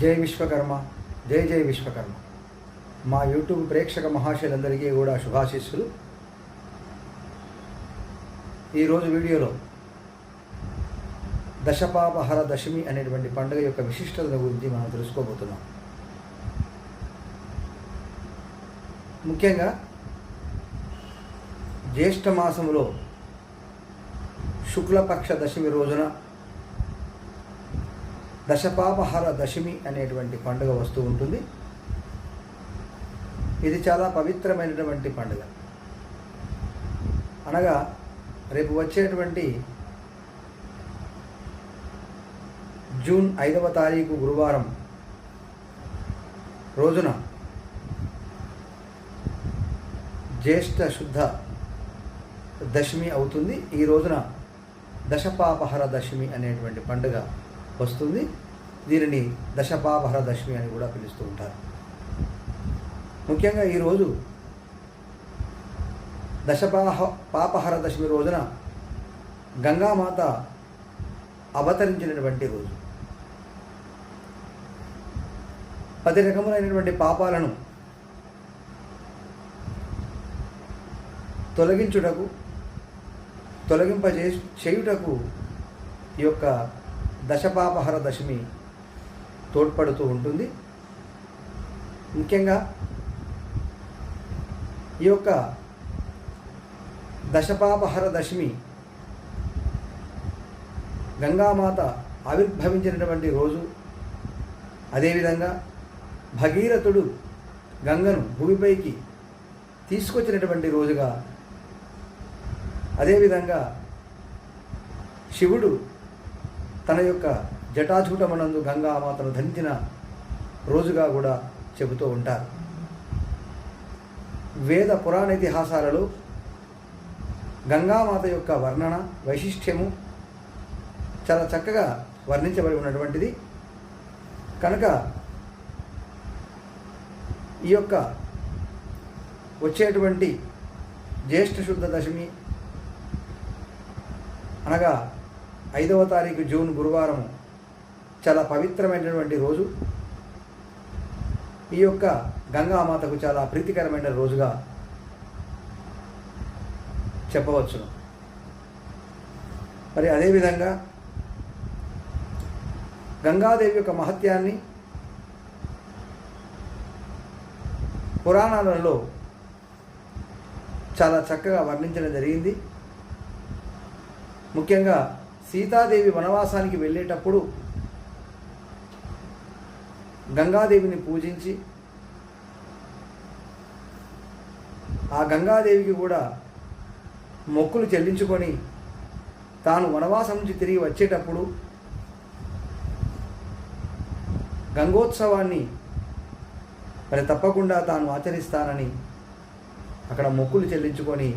జై విశ్వకర్మ జై జై విశ్వకర్మ. మా యూట్యూబ్ ప్రేక్షక మహాశయులందరికీ కూడా శుభాశీస్సులు. ఈరోజు వీడియోలో దశపాపహర దశమి అనేటువంటి పండుగ యొక్క విశిష్టత గురించి మనం తెలుసుకోబోతున్నాం. ముఖ్యంగా జ్యేష్ఠ మాసంలో శుక్లపక్ష దశమి రోజున దశపాపహర దశమి అనేటువంటి పండుగ వస్తూ ఉంటుంది. ఇది చాలా పవిత్రమైనటువంటి పండుగ. అనగా రేపు వచ్చేటువంటి జూన్ ఐదవ తారీఖు గురువారం రోజున జ్యేష్ఠ శుద్ధ దశమి అవుతుంది. ఈ రోజున దశపాపహర దశమి అనేటువంటి పండుగ వస్తుంది. దీనిని దశపాపహర దశమి అని కూడా పిలుస్తూ ఉంటారు. ముఖ్యంగా ఈరోజు దశపాహ పాపహర దశమి రోజున గంగామాత అవతరించినటువంటి రోజు. పది రకములైనటువంటి పాపాలను తొలగించుటకు తొలగింపజే చేయుటకు ఈ యొక్క దశపాపహర దశమి తోడ్పడుతూ ఉంటుంది. ముఖ్యంగా ఈ యొక్క దశపాపహర దశమి గంగామాత ఆవిర్భవించినటువంటి రోజు. అదేవిధంగా భగీరథుడు గంగను భూమిపైకి తీసుకొచ్చినటువంటి రోజుగా అదేవిధంగా శివుడు తన యొక్క జటాజూటమనందు గంగామాతను ధరించిన రోజుగా కూడా చెబుతూ ఉంటారు. వేద పురాణ ఇతిహాసాలలో గంగామాత యొక్క వర్ణన వైశిష్ట్యము చాలా చక్కగా వర్ణించబడి ఉన్నటువంటిది. కనుక ఈ యొక్క వచ్చేటువంటి జ్యేష్ఠ శుద్ధ దశమి అనగా ఐదవ తారీఖు జూన్ గురువారం చాలా పవిత్రమైనటువంటి రోజు. ఈ యొక్క గంగామాతకు చాలా ప్రీతికరమైన రోజుగా చెప్పవచ్చును. మరి అదేవిధంగా గంగాదేవి యొక్క మహత్యాన్ని పురాణాలలో చాలా చక్కగా వర్ణించడం జరిగింది. ముఖ్యంగా సీతాదేవి వనవాసానికి వెళ్ళేటప్పుడు గంగాదేవిని పూజించి ఆ గంగాదేవికి కూడా మొక్కులు చెల్లించుకొని తాను వనవాసం నుంచి తిరిగి వచ్చేటప్పుడు గంగోత్సవాన్ని మరి తప్పకుండా తాను ఆచరిస్తానని అక్కడ మొక్కులు చెల్లించుకొని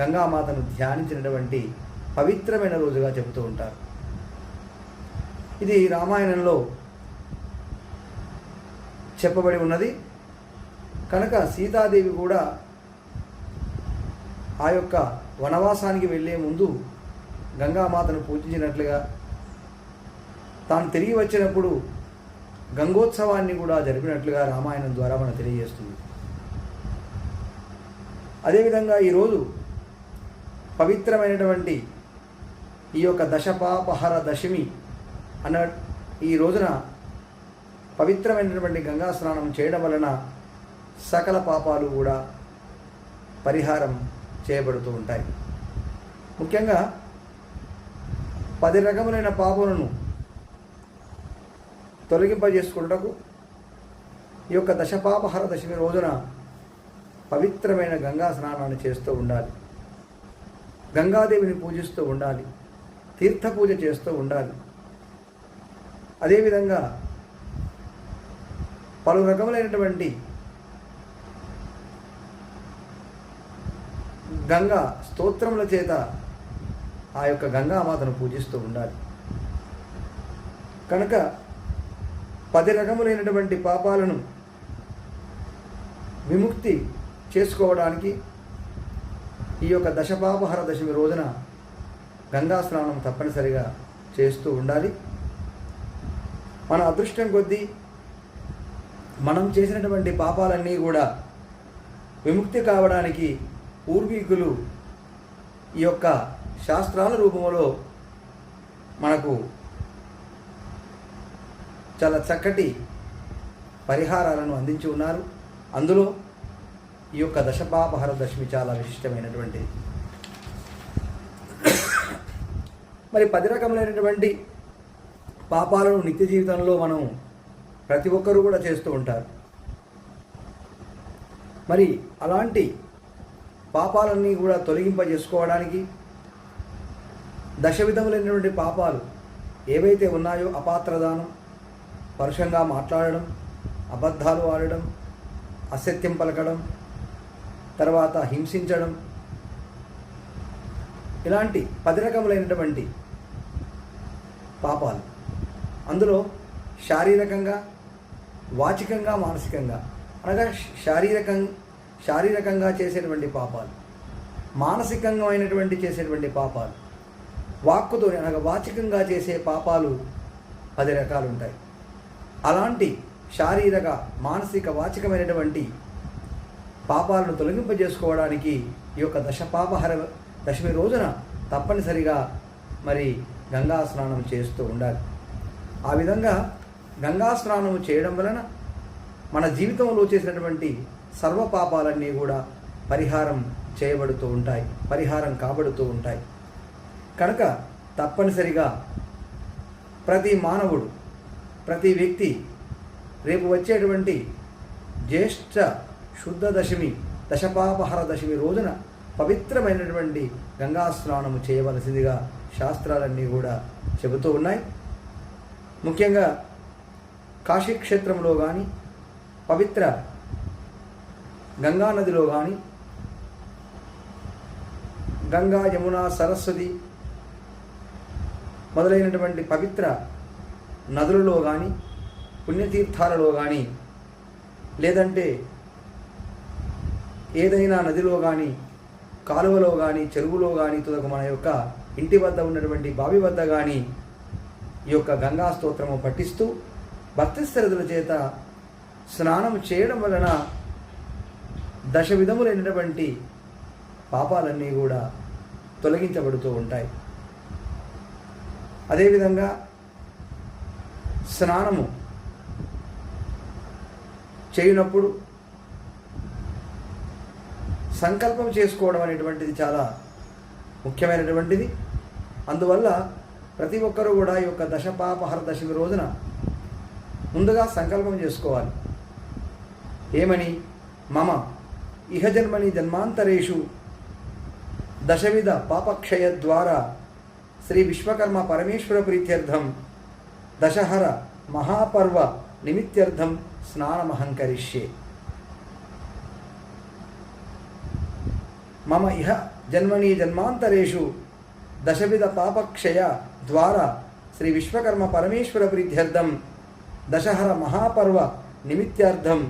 గంగామాతను ధ్యానించినటువంటి పవిత్రమైన రోజుగా చెబుతూ ఉంటారు. ఇది రామాయణంలో చెప్పబడి ఉన్నది. కనుక సీతాదేవి కూడా ఆ యొక్క వనవాసానికి వెళ్ళే ముందు గంగామాతను పూజించినట్లుగా తాను తిరిగి వచ్చినప్పుడు గంగోత్సవాన్ని కూడా జరిపినట్లుగా రామాయణం ద్వారా మనకు తెలియజేస్తుంది. అదేవిధంగా ఈరోజు పవిత్రమైనటువంటి ఈ యొక్క దశపాపహర దశమి అన్న ఈ రోజున పవిత్రమైనటువంటి గంగా స్నానం చేయడం వలన సకల పాపాలు కూడా పరిహారం చేయబడుతూ ఉంటాయి. ముఖ్యంగా పది రకములైన పాపలను తొలగింపజేసుకున్నటకు ఈ యొక్క దశపాపహర దశమి రోజున పవిత్రమైన గంగా స్నానాన్ని చేస్తూ ఉండాలి. గంగాదేవిని పూజిస్తూ ఉండాలి. తీర్థ పూజ చేస్తూ ఉండాలి. అదేవిధంగా పలు రకములైనటువంటి గంగా స్తోత్రముల చేత ఆ యొక్క గంగామాతను పూజిస్తూ ఉండాలి. కనుక పది రకములైనటువంటి పాపాలను విముక్తి చేసుకోవడానికి ఈ యొక్క దశపాపహర దశమి రోజున గంగా స్నానం తప్పనిసరిగా చేస్తూ ఉండాలి. మన అదృష్టం కొద్దీ మనం చేసినటువంటి పాపాలన్నీ కూడా విముక్తి కావడానికి పూర్వీకులు ఈ యొక్క శాస్త్రాల రూపంలో మనకు చాలా చక్కటి పరిహారాలను అందించి ఉన్నారు. అందులో ఈ యొక్క దశపాపహర దశమి చాలా విశిష్టమైనటువంటిది మరి పది రకములైనటువంటి పాపాలను నిత్య జీవితంలో మనం ప్రతి ఒక్కరూ కూడా చేస్తూ ఉంటారు. మరి అలాంటి పాపాలన్నీ కూడా తొలగింపజేసుకోవడానికి దశ విధములైనటువంటి పాపాలు ఏవైతే ఉన్నాయో అపాత్రదానం పరుషంగా మాట్లాడడం అబద్ధాలు ఆడడం అసత్యం పలకడం తర్వాత హింసించడం ఇలాంటి పది రకములైనటువంటి పాపాలు. అందులో శారీరకంగా వాచికంగా మానసికంగా. అనగా శారీరకం శారీరకంగా చేసేటువంటి పాపాలు. మానసికంగా అయినటువంటి చేసేటువంటి పాపాలు. వాక్కుతో అనగా వాచికంగా చేసే పాపాలు పది రకాలు ఉంటాయి అలాంటి శారీరక మానసిక వాచికమైనటువంటి పాపాలను తొలగింపజేసుకోవడానికి ఈ యొక్క దశ పాపహర దశమి రోజున తప్పనిసరిగా మరి గంగా స్నానం చేస్తూ ఉండాలి. ఆ విధంగా గంగా స్నానం చేయడం వలన మన జీవితంలో చేసినటువంటి సర్వ పాపాలన్నీ కూడా పరిహారం చేయబడుతూ ఉంటాయి పరిహారం కాబడుతూ ఉంటాయి. కనుక తప్పనిసరిగా ప్రతి మానవుడు ప్రతి వ్యక్తి రేపు వచ్చేటువంటి జ్యేష్ఠ శుద్ధ దశమి దశపాపహర దశమి రోజున పవిత్రమైనటువంటి గంగా స్నానము చేయవలసిందిగా శాస్త్రాలన్నీ కూడా చెబుతూ ఉన్నాయి. ముఖ్యంగా కాశీక్షేత్రంలో కానీ పవిత్ర గంగా నదిలో కానీ గంగా యమున సరస్వతి మొదలైనటువంటి పవిత్ర నదులలో కానీ పుణ్యతీర్థాలలో కానీ లేదంటే ఏదైనా నదిలో కానీ కాలువలో కానీ చెరువులో కానీ తుదకు మన యొక్క ఇంటి వద్ద ఉన్నటువంటి బావి వద్ద కానీ ఈ యొక్క గంగా స్తోత్రము పఠిస్తూ భక్తి శ్రద్ధల చేత స్నానం చేయడం వలన దశ విధములైనటువంటి పాపాలన్నీ కూడా తొలగించబడుతూ ఉంటాయి. అదేవిధంగా స్నానము చేయనప్పుడు సంకల్పం చేసుకోవడం అనేటువంటిది చాలా ముఖ్యమైనటువంటిది. అందువల్ల ప్రతి ఒక్కరూ కూడా ఈ యొక్క దశపాపహర దశమి రోజున ముందుగా సంకల్పం చేసుకోవాలి. ఏమని? మమ ఇహజన్మని జన్మాంతరేషు దశవిధ పాపక్షయ ద్వారా శ్రీ విశ్వకర్మ పరమేశ్వర ప్రీత్యర్థం దశహర మహాపర్వ నిమిత్యర్థం స్నానమహంకరిష్యే. మమ ఇహ జన్మని జన్మాంతరేషు దశవిధ పాపక్షయ ద్వారా శ్రీ విశ్వకర్మ పరమేశ్వర ప్రీత్యర్థం దశహర మహాపర్వ నిమిత్యార్థం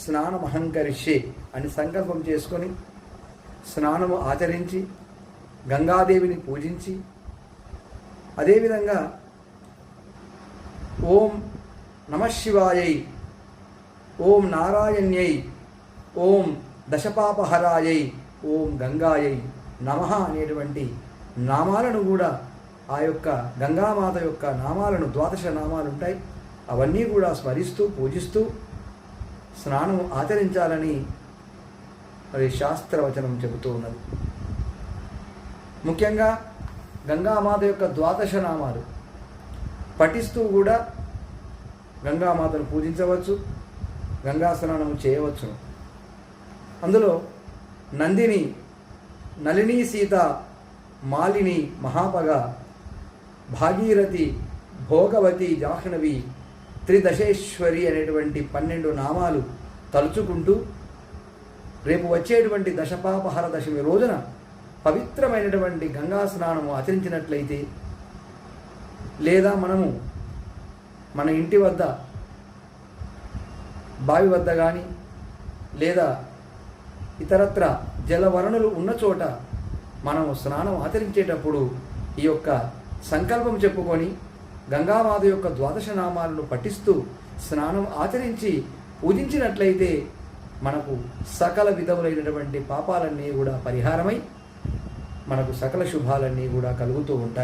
స్నానమహంకరిష్యే అని సంకల్పం చేసుకొని స్నానము ఆచరించి గంగాదేవిని పూజించి అదేవిధంగా ఓం నమశివాయై ఓం నారాయణ్యై ఓం దశపాపహరాయై ఓం గంగాయై నమ అనేటువంటి నామాలను కూడా ఆ యొక్క గంగామాత యొక్క నామాలను ద్వాదశ నామాలు ఉంటాయి. అవన్నీ కూడా స్మరిస్తూ పూజిస్తూ స్నానం ఆచరించాలని మరి శాస్త్రవచనం చెబుతూ ఉన్నది. ముఖ్యంగా గంగామాత యొక్క ద్వాదశ నామాలు పఠిస్తూ కూడా గంగామాతను పూజించవచ్చు గంగా స్నానం చేయవచ్చును. అందులో నందిని నలిని సీత మాలిని మహాపగ భాగీరథి భోగవతి జాహ్నవి త్రిదశేశ్వరి అనేటువంటి పన్నెండు నామాలు తలుచుకుంటూ రేపు వచ్చేటువంటి దశపాపహర దశమి రోజున పవిత్రమైనటువంటి గంగా స్నానము ఆచరించినట్లయితే లేదా మనము మన ఇంటి వద్ద బావి వద్ద కానీ లేదా ఇతరత్ర జలవరణులు ఉన్న చోట మనం స్నానం ఆచరించేటప్పుడు ఈ యొక్క సంకల్పం చెప్పుకొని గంగామాత యొక్క ద్వాదశ నామాలను పఠిస్తూ స్నానం ఆచరించి పూజించినట్లయితే మనకు సకల విధములైనటువంటి పాపాలన్నీ కూడా పరిహారమై మనకు సకల శుభాలన్నీ కూడా కలుగుతూ ఉంటాయి.